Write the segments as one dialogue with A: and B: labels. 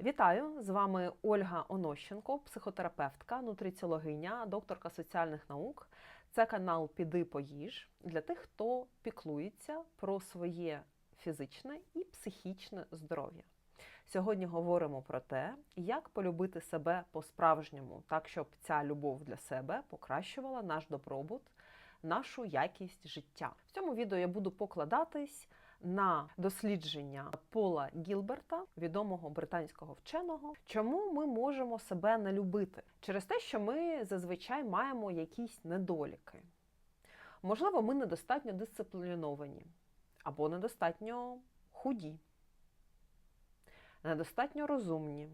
A: Вітаю! З вами Ольга Онощенко, психотерапевтка, нутриціологиня, докторка соціальних наук. Це канал Піди поїж для тих, хто піклується про своє фізичне і психічне здоров'я. Сьогодні говоримо про те, як полюбити себе по-справжньому, так щоб ця любов для себе покращувала наш добробут, нашу якість життя. В цьому відео я буду покладатись на дослідження Пола Гілберта, відомого британського вченого, чому ми можемо себе не любити через те, що ми зазвичай маємо якісь недоліки. Можливо, ми недостатньо дисципліновані або недостатньо худі, недостатньо розумні.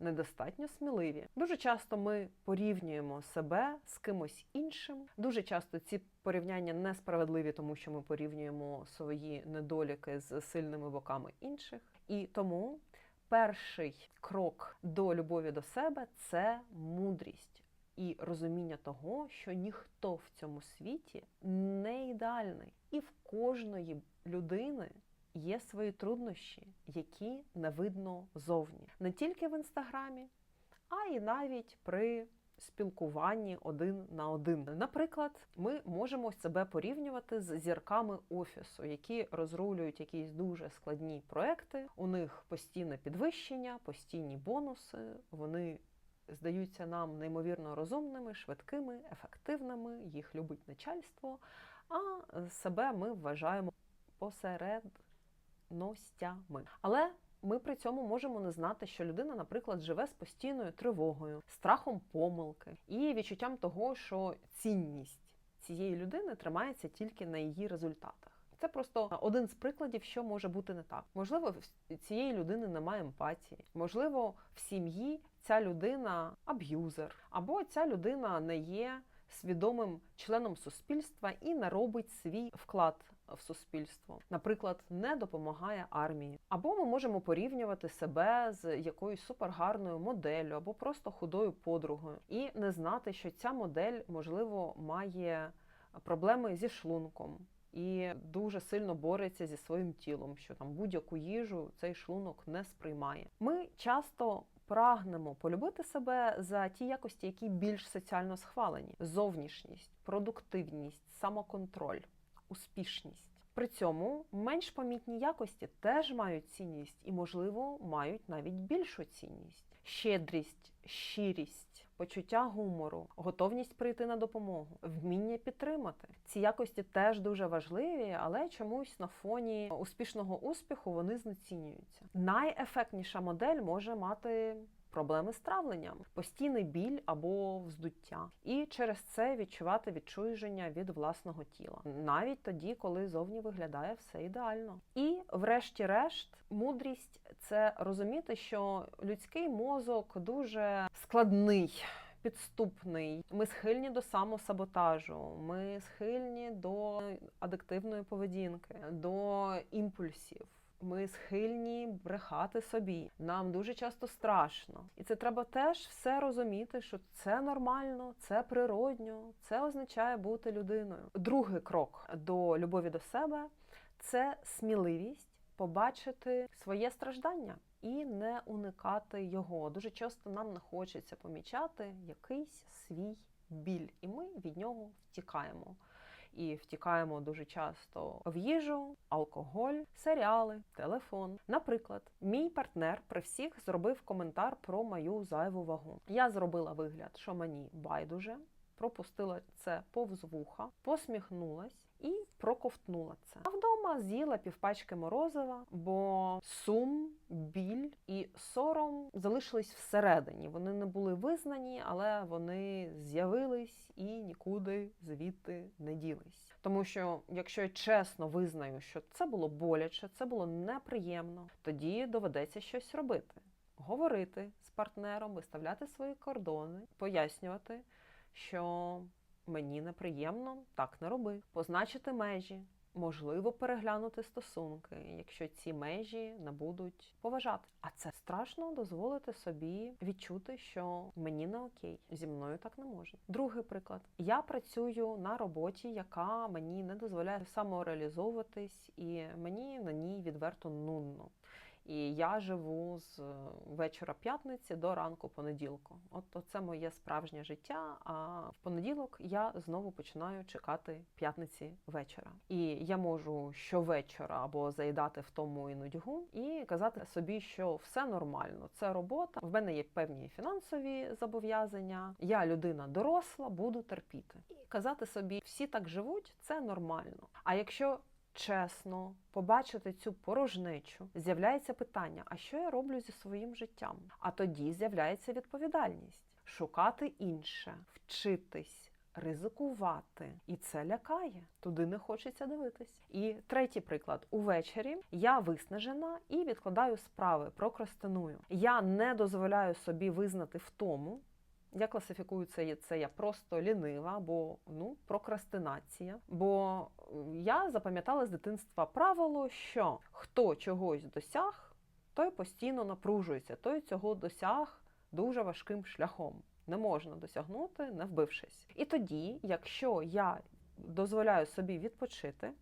A: Недостатньо сміливі. Дуже часто ми порівнюємо себе з кимось іншим. Дуже часто ці порівняння несправедливі, тому що ми порівнюємо свої недоліки з сильними боками інших. І тому перший крок до любові до себе це мудрість і розуміння того, що ніхто в цьому світі не ідеальний, і в кожної людини. Є свої труднощі, які не видно зовні, не тільки в інстаграмі, а й навіть при спілкуванні один на один. Наприклад, ми можемо себе порівнювати з зірками офісу, які розрулюють якісь дуже складні проекти. У них постійне підвищення, постійні бонуси. Вони здаються нам неймовірно розумними, швидкими, ефективними. Їх любить начальство. А себе ми вважаємо посеред ностями. Але ми при цьому можемо не знати, що людина, наприклад, живе з постійною тривогою, страхом помилки і відчуттям того, що цінність цієї людини тримається тільки на її результатах. Це просто один з прикладів, що може бути не так. Можливо, в цієї людини немає емпатії, можливо, в сім'ї ця людина аб'юзер, або ця людина не є свідомим членом суспільства і не робить свій вклад в суспільство, наприклад, не допомагає армії. Або ми можемо порівнювати себе з якоюсь супергарною моделлю або просто худою подругою, і не знати, що ця модель можливо має проблеми зі шлунком. І дуже сильно бореться зі своїм тілом, що там будь-яку їжу цей шлунок не сприймає. Ми часто прагнемо полюбити себе за ті якості, які більш соціально схвалені: зовнішність, продуктивність, самоконтроль, успішність. При цьому менш помітні якості теж мають цінність і, можливо, мають навіть більшу цінність: щедрість, щирість, почуття гумору, готовність прийти на допомогу, вміння підтримати. Ці якості теж дуже важливі, але чомусь на фоні успішного успіху вони знецінюються. Найефектніша модель може мати проблеми з травленням, постійний біль або вздуття, і через це відчувати відчуження від власного тіла, навіть тоді, коли зовні виглядає все ідеально. І, врешті-решт, мудрість це розуміти, що людський мозок дуже складний. Підступний, ми схильні до самосаботажу, ми схильні до адиктивної поведінки, до імпульсів. Ми схильні брехати собі. Нам дуже часто страшно, і це треба теж все розуміти, що це нормально, це природньо, це означає бути людиною. Другий крок до любові до себе це сміливість побачити своє страждання і не уникати його. Дуже часто нам не хочеться помічати якийсь свій біль, і ми від нього втікаємо і втікаємо дуже часто в їжу, алкоголь, серіали, телефон. Наприклад, мій партнер при всіх зробив коментар про мою зайву вагу. Я зробила вигляд, що мені байдуже. Пропустила це повз вуха, посміхнулась і проковтнула це. А вдома з'їла півпачки морозива, бо сум, біль і сором залишились всередині. Вони не були визнані, але вони з'явились і нікуди звідти не ділись. Тому що, якщо я чесно визнаю, що це було боляче, це було неприємно, тоді доведеться щось робити. Говорити з партнером, виставляти свої кордони, пояснювати що мені неприємно, так не роби. Позначити межі, можливо, переглянути стосунки, якщо ці межі не будуть поважати. А це страшно дозволити собі відчути, що мені не окей, зі мною так не можна. Другий приклад: я працюю на роботі, яка мені не дозволяє самореалізовуватись, і мені на ній відверто нудно. І я живу з е, вечора п'ятниці до ранку понеділку. От це моє справжнє життя. А в понеділок я знову починаю чекати п'ятниці вечора. І я можу щовечора або заїдати в тому і нудьгу і казати собі, що все нормально, це робота. В мене є певні фінансові зобов'язання. Я людина доросла, буду терпіти. І казати собі, всі так живуть, це нормально. А якщо чесно побачити цю порожнечу, з'являється питання: а що я роблю зі своїм життям? А тоді з'являється відповідальність шукати інше, вчитись. Ризикувати, і це лякає. Туди не хочеться дивитись. І третій приклад: увечері я виснажена і відкладаю справи, прокрастиную. Я не дозволяю собі визнати втому. Я класифікую це, це я просто лінива, або ну прокрастинація. Бо я запам'ятала з дитинства правило, що хто чогось досяг, той постійно напружується, той цього досяг дуже важким шляхом. Не можна досягнути, не вбившись. І тоді, якщо я дозволяю собі відпочити,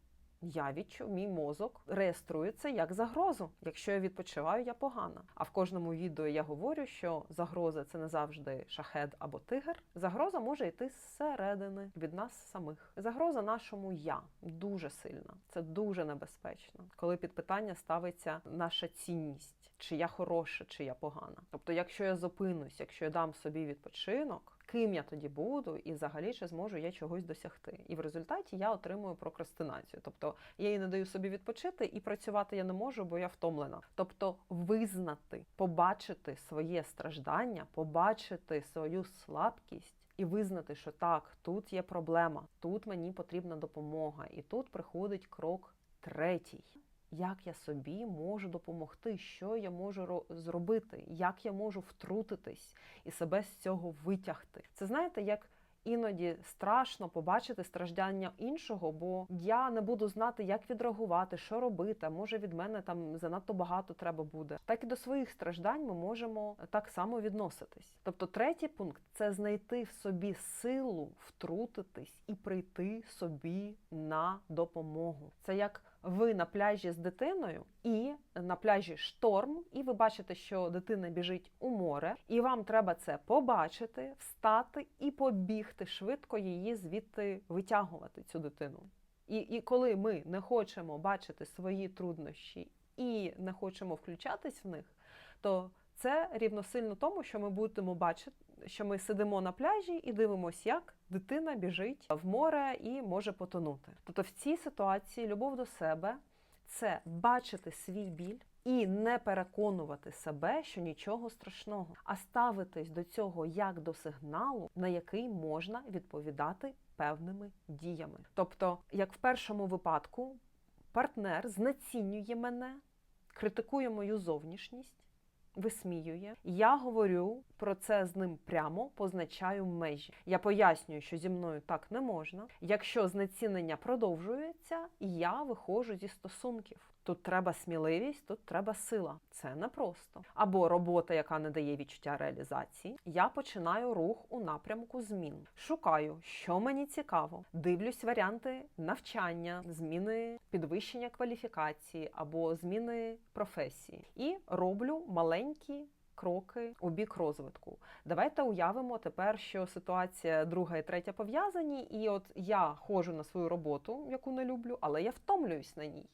A: я відчув, мій мозок реєструє це як загрозу. Якщо я відпочиваю, я погана. А в кожному відео я говорю, що загроза це не завжди шахед або тигр. Загроза може йти зсередини від нас самих. Загроза нашому я дуже сильна. Це дуже небезпечно, коли під питання ставиться наша цінність. Чи я хороша, чи я погана. Тобто, якщо я зупинусь, якщо я дам собі відпочинок, ким я тоді буду, і взагалі чи зможу я чогось досягти. І в результаті я отримую прокрастинацію. Тобто я їй не даю собі відпочити, і працювати я не можу, бо я втомлена. Тобто, визнати, побачити своє страждання, побачити свою слабкість. І визнати, що так, тут є проблема, тут мені потрібна допомога, і тут приходить крок третій як я собі можу допомогти, що я можу зробити, як я можу втрутитись і себе з цього витягти. Це знаєте, як іноді страшно побачити страждання іншого, бо я не буду знати, як відреагувати, що робити. Може від мене там занадто багато треба буде. Так і до своїх страждань ми можемо так само відноситись. Тобто, третій пункт це знайти в собі силу втрутитись і прийти собі на допомогу. Це як ви на пляжі з дитиною, і на пляжі шторм, і ви бачите, що дитина біжить у море, і вам треба це побачити, встати і побігти швидко її звідти витягувати цю дитину. І, І коли ми не хочемо бачити свої труднощі і не хочемо включатись в них, то це рівносильно тому, що ми будемо бачити, що ми сидимо на пляжі і дивимося, як дитина біжить в море і може потонути. Тобто, в цій ситуації любов до себе це бачити свій біль. І не переконувати себе, що нічого страшного, а ставитись до цього як до сигналу, на який можна відповідати певними діями. Тобто, як в першому випадку, партнер знецінює мене, критикує мою зовнішність, висміює. Я говорю про це з ним прямо, позначаю межі. Я пояснюю, що зі мною так не можна. Якщо знецінення продовжується, я виходжу зі стосунків. Тут треба сміливість, тут треба сила. Це непросто. Або робота, яка не дає відчуття реалізації. Я починаю рух у напрямку змін. Шукаю, що мені цікаво. Дивлюсь варіанти навчання, зміни підвищення кваліфікації або зміни професії. І роблю маленькі. Кроки у бік розвитку. Давайте уявимо тепер, що ситуація друга і третя пов'язані, і от я ходжу на свою роботу, яку не люблю, але я втомлююсь на ній.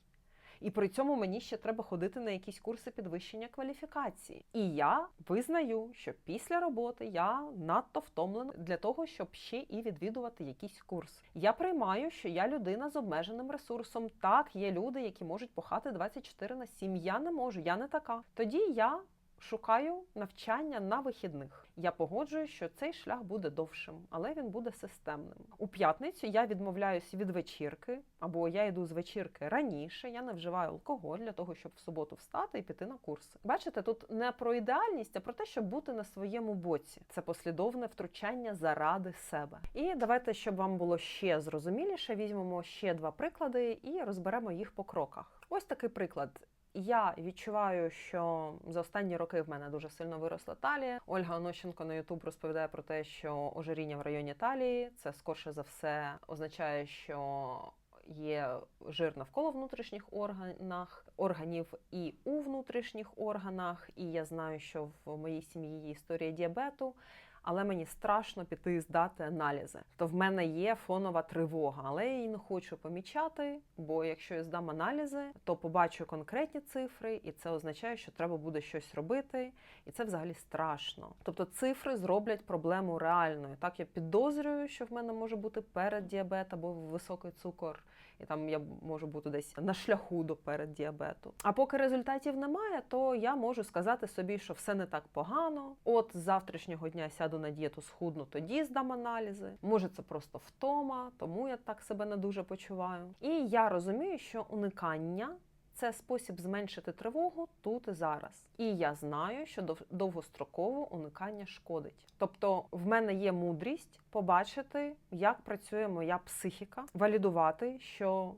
A: І при цьому мені ще треба ходити на якісь курси підвищення кваліфікації. І я визнаю, що після роботи я надто втомлена для того, щоб ще і відвідувати якийсь курс. Я приймаю, що я людина з обмеженим ресурсом. Так, є люди, які можуть похати 24 на 7. Я не можу, я не така. Тоді я шукаю навчання на вихідних. Я погоджую, що цей шлях буде довшим, але він буде системним. У п'ятницю я відмовляюсь від вечірки, або я йду з вечірки раніше. Я не вживаю алкоголь для того, щоб в суботу встати і піти на курси. Бачите, тут не про ідеальність, а про те, щоб бути на своєму боці. Це послідовне втручання заради себе. І давайте, щоб вам було ще зрозуміліше, візьмемо ще два приклади і розберемо їх по кроках. Ось такий приклад. Я відчуваю, що за останні роки в мене дуже сильно виросла талія. Ольга Онощенко на Ютуб розповідає про те, що ожиріння в районі талії це скорше за все означає, що є жир навколо внутрішніх органах, органів і у внутрішніх органах. І я знаю, що в моїй сім'ї є історія діабету. Але мені страшно піти здати аналізи. То в мене є фонова тривога, але я її не хочу помічати. Бо якщо я здам аналізи, то побачу конкретні цифри, і це означає, що треба буде щось робити, і це взагалі страшно. Тобто цифри зроблять проблему реальною. Так я підозрюю, що в мене може бути переддіабет або високий цукор, і там я можу бути десь на шляху до переддіабету. А поки результатів немає, то я можу сказати собі, що все не так погано. От з завтрашнього дня сяду на дієту схудну, тоді здам аналізи. Може, це просто втома, тому я так себе не дуже почуваю. І я розумію, що уникання. Це спосіб зменшити тривогу тут і зараз. І я знаю, що дов- довгостроково уникання шкодить. Тобто, в мене є мудрість побачити, як працює моя психіка, валідувати, що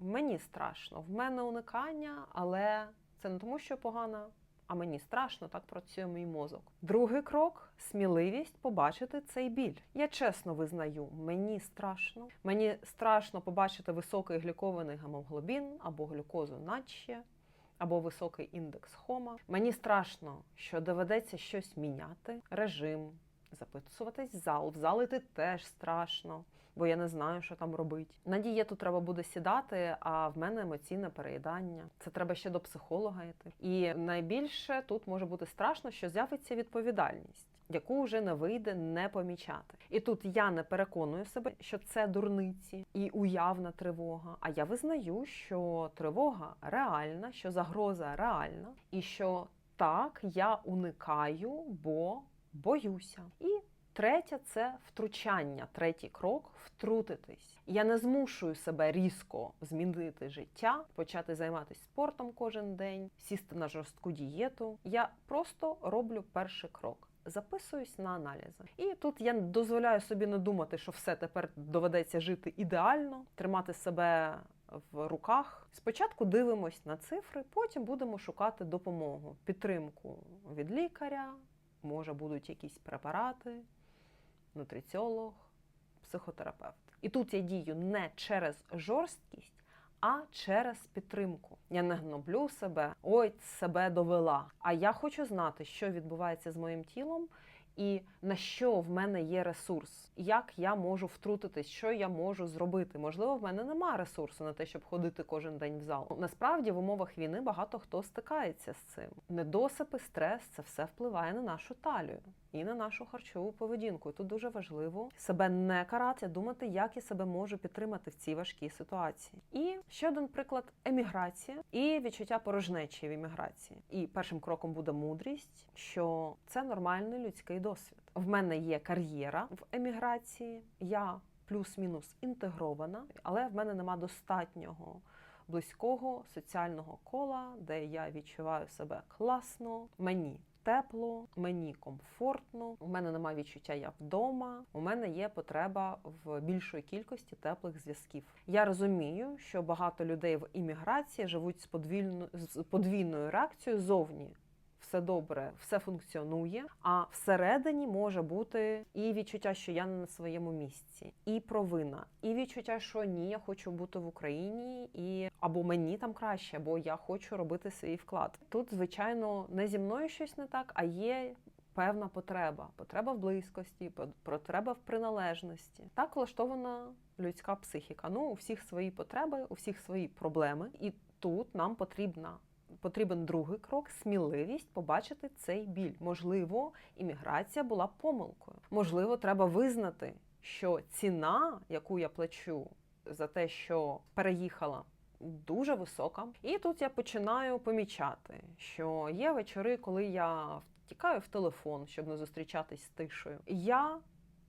A: мені страшно, в мене уникання, але це не тому, що погана, а мені страшно, так працює мій мозок. Другий крок сміливість побачити цей біль. Я чесно визнаю, мені страшно. Мені страшно побачити високий глікований гемоглобін або глюкозу наче. Або високий індекс хома. Мені страшно, що доведеться щось міняти, режим, записуватись в зал. В зал іти теж страшно, бо я не знаю, що там робити. На дієту треба буде сідати, а в мене емоційне переїдання. Це треба ще до психолога йти. І найбільше тут може бути страшно, що з'явиться відповідальність. Яку вже не вийде не помічати, і тут я не переконую себе, що це дурниці і уявна тривога. А я визнаю, що тривога реальна, що загроза реальна, і що так я уникаю, бо боюся. І третє це втручання. Третій крок втрутитись. Я не змушую себе різко змінити життя, почати займатися спортом кожен день, сісти на жорстку дієту. Я просто роблю перший крок. Записуюсь на аналізи, і тут я дозволяю собі не думати, що все тепер доведеться жити ідеально, тримати себе в руках. Спочатку дивимось на цифри, потім будемо шукати допомогу, підтримку від лікаря, може будуть якісь препарати, нутриціолог, психотерапевт. І тут я дію не через жорсткість, а через підтримку. Я не гноблю себе, ой, себе довела. А я хочу знати, що відбувається з моїм тілом. І на що в мене є ресурс, як я можу втрутитись, що я можу зробити? Можливо, в мене нема ресурсу на те, щоб ходити кожен день в зал. Насправді в умовах війни багато хто стикається з цим. Недосипи, стрес це все впливає на нашу талію і на нашу харчову поведінку. Тут дуже важливо себе не карати, думати, як я себе можу підтримати в цій важкій ситуації. І ще один приклад еміграція і відчуття порожнечі в еміграції. І першим кроком буде мудрість, що це нормальний людський досвід. В мене є кар'єра в еміграції. Я плюс-мінус інтегрована, але в мене нема достатнього близького соціального кола, де я відчуваю себе класно, мені. Тепло, мені комфортно, у мене немає відчуття я вдома. У мене є потреба в більшої кількості теплих зв'язків. Я розумію, що багато людей в імміграції живуть з подвійною реакцією зовні. Все добре, все функціонує. А всередині може бути і відчуття, що я не на своєму місці, і провина, і відчуття, що ні, я хочу бути в Україні, і або мені там краще, або я хочу робити свій вклад. Тут, звичайно, не зі мною щось не так, а є. Певна потреба, потреба в близькості, потреба в приналежності. Так влаштована людська психіка. Ну, у всіх свої потреби, у всіх свої проблеми, і тут нам потрібна потрібен другий крок сміливість побачити цей біль. Можливо, імміграція була помилкою. Можливо, треба визнати, що ціна, яку я плачу за те, що переїхала. Дуже висока, і тут я починаю помічати, що є вечори, коли я втікаю в телефон, щоб не зустрічатись з тишею. Я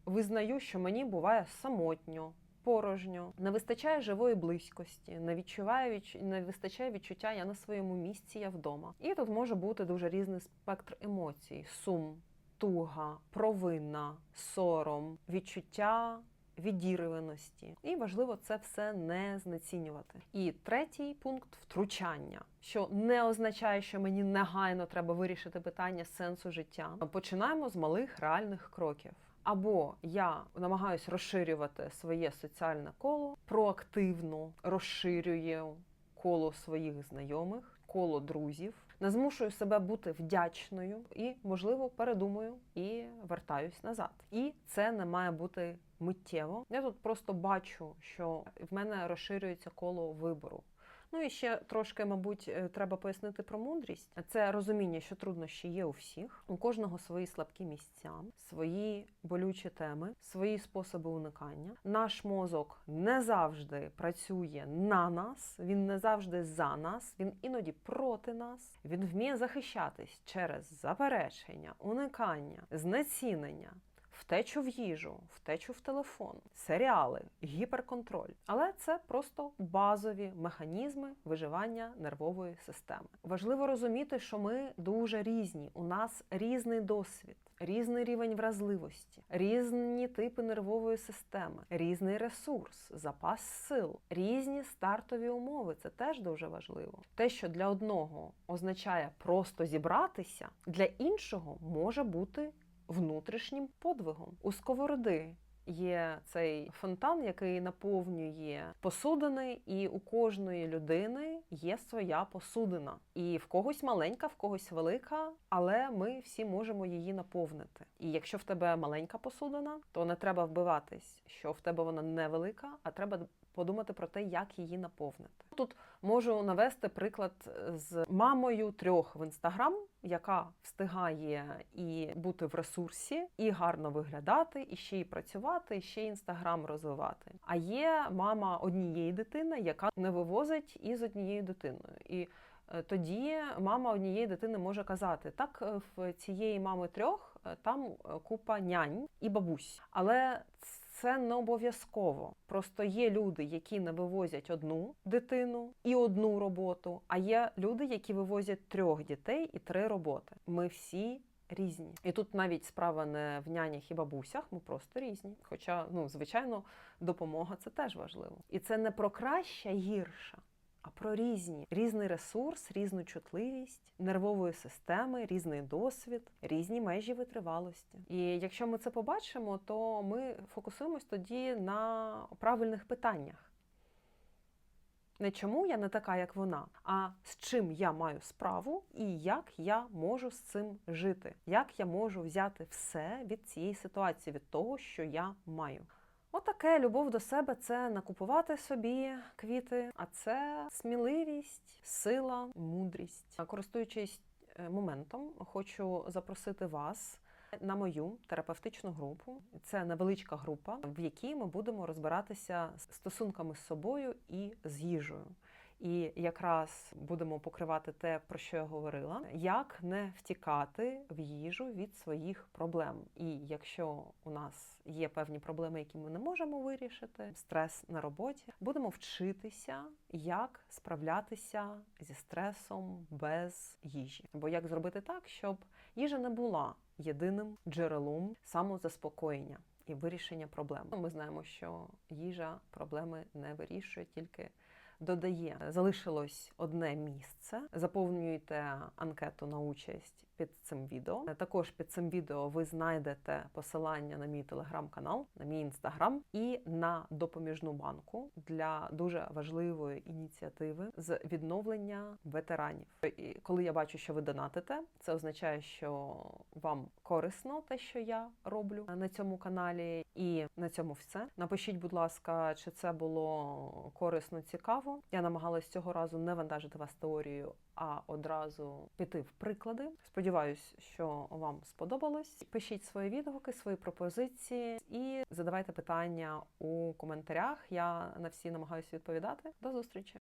A: визнаю, що мені буває самотньо, порожньо, не вистачає живої близькості, не відчуває відч... не вистачає відчуття я на своєму місці, я вдома. І тут може бути дуже різний спектр емоцій: сум, туга, провина, сором, відчуття. Відірваності, і важливо це все не знецінювати. І третій пункт втручання, що не означає, що мені негайно треба вирішити питання сенсу життя. Починаємо з малих реальних кроків. Або я намагаюсь розширювати своє соціальне коло, проактивно розширюю коло своїх знайомих, коло друзів, не змушую себе бути вдячною і, можливо, передумаю і вертаюсь назад. І це не має бути миттєво. Я тут просто бачу, що в мене розширюється коло вибору. Ну і ще трошки, мабуть, е, треба пояснити про мудрість. Це розуміння, що труднощі є у всіх, у кожного свої слабкі місця, свої болючі теми, свої способи уникання. Наш мозок не завжди працює на нас, він не завжди за нас, він іноді проти нас. Він вміє захищатись через заперечення, уникання, знецінення. Втечу в їжу, втечу в телефон, серіали, гіперконтроль. Але це просто базові механізми виживання нервової системи. Важливо розуміти, що ми дуже різні. У нас різний досвід, різний рівень вразливості, різні типи нервової системи, різний ресурс, запас сил, різні стартові умови. Це теж дуже важливо. Те, що для одного означає просто зібратися, для іншого може бути внутрішнім подвигом. У сковороди є цей фонтан, який наповнює посудини, і у кожної людини є своя посудина. І в когось маленька, в когось велика, але ми всі можемо її наповнити. І якщо в тебе маленька посудина, то не треба вбиватись, що в тебе вона невелика, а треба подумати про те, як її наповнити. Тут можу навести приклад з мамою трьох в інстаграм, яка встигає і бути в ресурсі, і гарно виглядати, і ще й працювати, і ще інстаграм розвивати. А є мама однієї дитини, яка не вивозить із однією дитиною. І е, тоді мама однієї дитини може казати: так, е, в цієї мами трьох е, там купа нянь і бабусь, але це не обов'язково. Просто є люди, які не вивозять одну дитину і одну роботу, а є люди, які вивозять трьох дітей і три роботи. Ми всі. Різні, і тут навіть справа не в нянях і бабусях, ми просто різні. Хоча, ну звичайно, допомога це теж важливо, і це не про краща гірша, а про різні різний ресурс, різну чутливість нервової системи, різний досвід, різні межі витривалості. І якщо ми це побачимо, то ми фокусуємось тоді на правильних питаннях. Не чому я не така, як вона, а з чим я маю справу і як я можу з цим жити, як я можу взяти все від цієї ситуації, від того, що я маю. Отаке любов до себе це накупувати собі квіти, а це сміливість, сила, мудрість. Користуючись е, моментом, хочу запросити вас на мою терапевтичну групу. Це невеличка група, в якій ми будемо розбиратися з стосунками з собою і з їжею. І якраз будемо покривати те, про що я говорила, як не втікати в їжу від своїх проблем. І якщо у нас є певні проблеми, які ми не можемо вирішити, стрес на роботі, будемо вчитися, як справлятися зі стресом без їжі, або як зробити так, щоб їжа не була єдиним джерелом самозаспокоєння і вирішення проблем. Ми знаємо, що їжа проблеми не вирішує тільки додає. Залишилось одне місце. Заповнюйте анкету на участь під цим відео. Також під цим відео ви знайдете посилання на мій телеграм-канал, на мій інстаграм і на допоміжну банку для дуже важливої ініціативи з відновлення ветеранів. І коли я бачу, що ви донатите, це означає, що вам корисно те, що я роблю на цьому каналі, і на цьому все. Напишіть, будь ласка, чи це було корисно, цікаво. Я намагалась цього разу не вантажити вас теорією, а одразу піти в приклади. Сподіваюсь, що вам сподобалось. Пишіть свої відгуки, свої пропозиції і задавайте питання у коментарях. Я на всі намагаюся відповідати. До зустрічі!